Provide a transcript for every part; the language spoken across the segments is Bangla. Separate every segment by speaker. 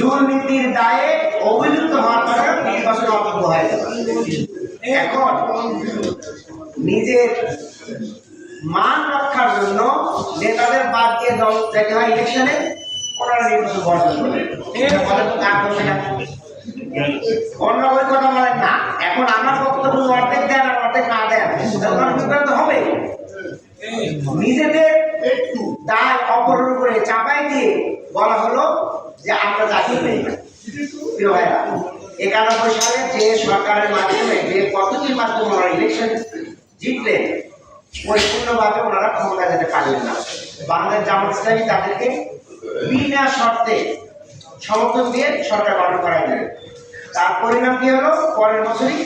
Speaker 1: দুর্নীতির দায়ে অভিযুক্ত হওয়ার কারণে নির্বাচনে অযোগ্য হয়ে এখন নিজের মান রক্ষার জন্য নেতাদের বাদ দিয়ে দল যেতে হয় ইলেকশনে, ওনারা নির্বাচন বর্জন করে অন্য ওই কথা বলেন না। এখন আমার বক্তব্য অর্ধেক দেন আর অর্ধেক না দেন তখন হবে নিজেদের দায় অপরের উপরে চাপাই দিয়ে বলা হলো যে আমরা জাতীয় নেই একানব্বই সালে যে সরকারের মাধ্যমে, যে পদ্ধতির মাধ্যমে ওনারা ইলেকশন জিতলেন পরিপূর্ণভাবে ওনারা ক্ষমতা যেতে পারলেন না। বাংলাদেশ জামাত ইসলামী তাদেরকে বিনা শর্তে সমর্থন দিয়ে সরকার গঠন করা দিলেন। তার পরিণাম কি হলো? পরের বছরই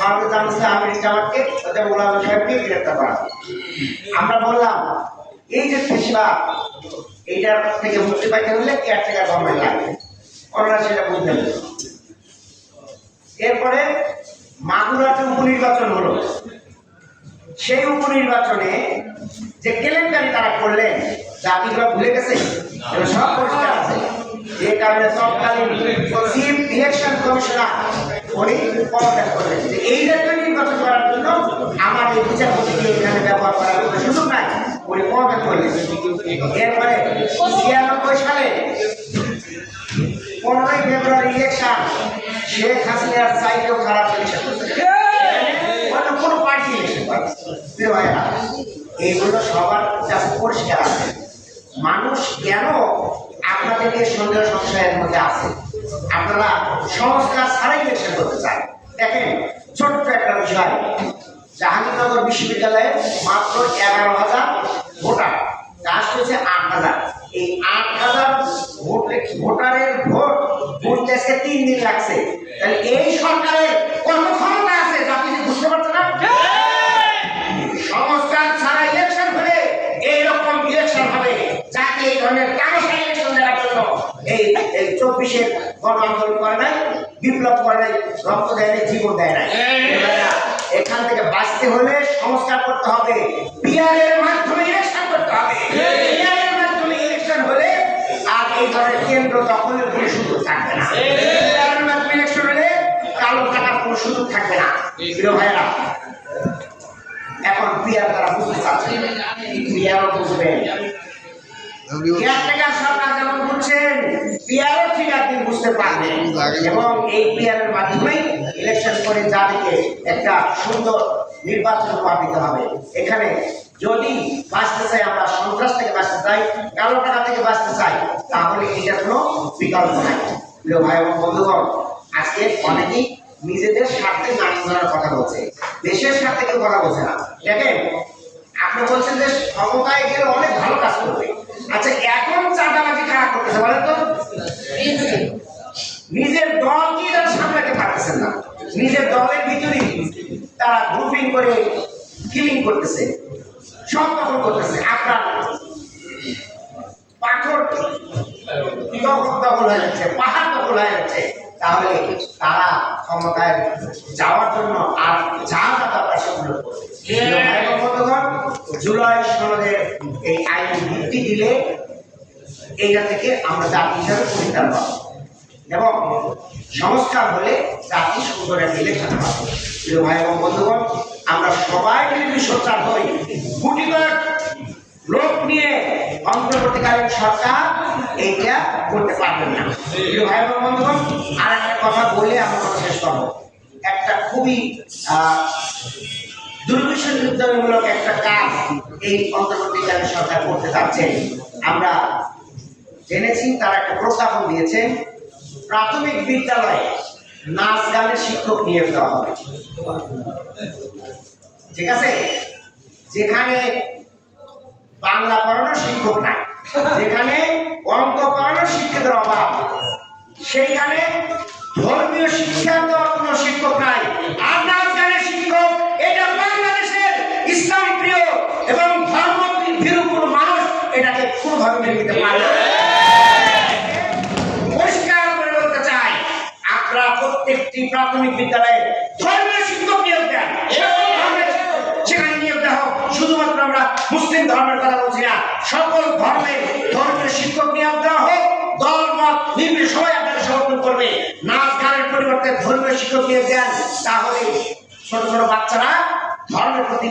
Speaker 1: বাংলাদেশ জামাত ইসলামী আমির জামাতকে মোলামা সাহেবকে গ্রেপ্তার করা। আমরা বললাম এই যে ফেসিবাদ এইটার থেকে মুক্তি পাইতে হলে কেয়ারটেকার গভর্নমেন্ট লাগবে। ওনারা সেটা বুঝতে পারবে। এরপরে মাগুরাতে উপনির্বাচন হলো, সেই উপনির্বাচনে যে কেলেঙ্কারি তারা করলেন জাতিগুলো ভুলে গেছে? সব পরিষ্কার আছে। যে কারণে তৎকালীন চিফ ইলেকশন কমিশনার, উনি পদত্যাগ করলেন। যে এই জাতীয় নির্বাচন করার জন্য আমার এই বিচারপতিকে এখানে ব্যবহার করার কোনো সুযোগ নাই। এরপরে ছিয়ানব্বই সালে পনেরোই ফেব্রুয়ারি ইলেকশন শেখ হাসিনার খারাপ এইগুলো সবার পরিষ্কার আছে। মানুষ কেন আপনাদের সন্দেহ সংশয়ের মধ্যে আছে? আপনারা সংস্কার ছাড়াই ইলেকশন করতে চান। দেখেন, ছোট্ট একটা বিষয়। জাহাঙ্গীরনগর বিশ্ববিদ্যালয়ে মাত্র এগারো হাজার হচ্ছে আট হাজার। এই আট হাজার ভোট ভোটারের ভোট ভোট দেশে তিন দিন লাগছে। তাহলে এই সরকারের কত ক্ষমতা আছে? যা আপনি বুঝতে পারছেন না? সংস্কার ছাড়া ইলেকশন এইরকম ইলেকশন হবে। যাকে এই ধরনের ইলেকশন দেওয়ার জন্য এই চব্বিশের গণ আন্দোলন করে নাই, বিপ্লব করে নাই, রক্ত দেয় নাই, জীবন দেয় নাই। এখান থেকে বাঁচতে হলে সংস্কার করতে হবে। পিয়ারের মাধ্যমে ইলেকশন করে যাদেরকে একটা সুন্দর নির্বাচন দিতে হবে এখানে যদি বাঁচতে চাই আমরা সন্ত্রাস থেকে বাঁচতে চাই কালো টাকা থেকে বাঁচতে চাই তাহলে এটার কোনো বিকল্প নাই প্রিয় ভাই এবং বন্ধুগণ, আজকে অনেকেই নিজেদের স্বার্থে ধরনের কথা বলছে। দেশের স্বার্থে কেউ কথা বলছে না। দেখেন, আপনি বলছেন যে ক্ষমতায় গেলে অনেক ভালো কাজ করবে। আচ্ছা এখন চাঁদাবাজি কারা করতেছে বলেন তো? নিজের দলকে তারা সামলাতে পারতেছেন না। নিজের দলের ভিতরেই তারা গ্রুপিং করে কিলিং করতেছে সব দখল করতেছে আপনার পাথর দখল হয়ে যাচ্ছে, পাহাড় হয়ে যাচ্ছে তাহলে তারা ক্ষমতায় যাওয়ার জন্য আর যা সেগুলো ও বন্ধুগণ, জুলাই সনদের এই আইন ভিত্তি দিলে এইটা থেকে আমরা জাতি হিসাবে পরিত্রাণ পাবো এবং সংস্কার হলে জাতি সুন্দর একটা ইলেকশন পাবো প্রিয় ভাই এবং বন্ধুগণ আমরা সবাই যদি সোচ্চার হই গুটি কয়েক লোক নিয়ে অন্তর্বর্তীকালীন সরকার এইটা করতে পারবেন না। প্রিয় ভাই বন্ধুগণ আর একটা কথা বলে আমরা কথা শেষ করব। একটা খুবই আহ, দুর্বিষমূলক একটা কাজ এই অন্তর্বর্তীকালীন সরকার করতে যাচ্ছে। আমরা জেনেছি তারা একটা প্রস্তাবন দিয়েছে প্রাথমিক বিদ্যালয়ে নাচ গানের শিক্ষক নিয়োগ দেওয়া হবে। ঠিক আছে? যেখানে বাংলা পড়ানোর শিক্ষক নাই। যেখানে অঙ্ক পড়ানোর শিক্ষকের অভাব। সেইখানে ধর্মীয় শিক্ষা দেওয়ার কোনো শিক্ষক নাই। আর শিক্ষক, এটা বাংলাদেশের ইসলাম প্রিয় এবং ধর্ম ভীরু মানুষ এটাকে কোনোভাবে মেনে নিতে পারে পরিষ্কার করে বলতে চাই, আপনারা প্রত্যেকটি প্রাথমিক বিদ্যালয়ে ধর্মের কথা বলছি না। সকল ধর্মে, ধর্মের শিক্ষক নিয়োগ দেওয়া হোক, দল, মত সময় আপনাকে সমর্থন করবে। নাচ গানের পরিবর্তে ধর্মীয় শিক্ষক দিয়ে দেন, তাহলে ছোট ছোট বাচ্চারা ধর্মের প্রতি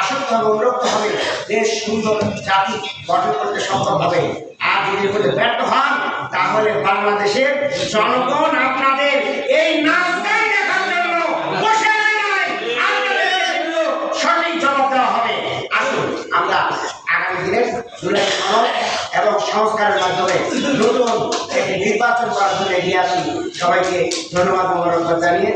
Speaker 1: আসক্ত হবে অনুরক্ত হবে। দেশ, সুন্দর জাতি গঠন করতে সক্ষম হবে। আর যদি এর ব্যর্থ হন, তাহলে বাংলাদেশের জনগণ আপনাদের এই নাচ এবং সংস্কারের মাধ্যমে নতুন একটি নির্বাচন করার জন্য এগিয়ে আসি সবাইকে ধন্যবাদ মোবারকবাদ জানিয়ে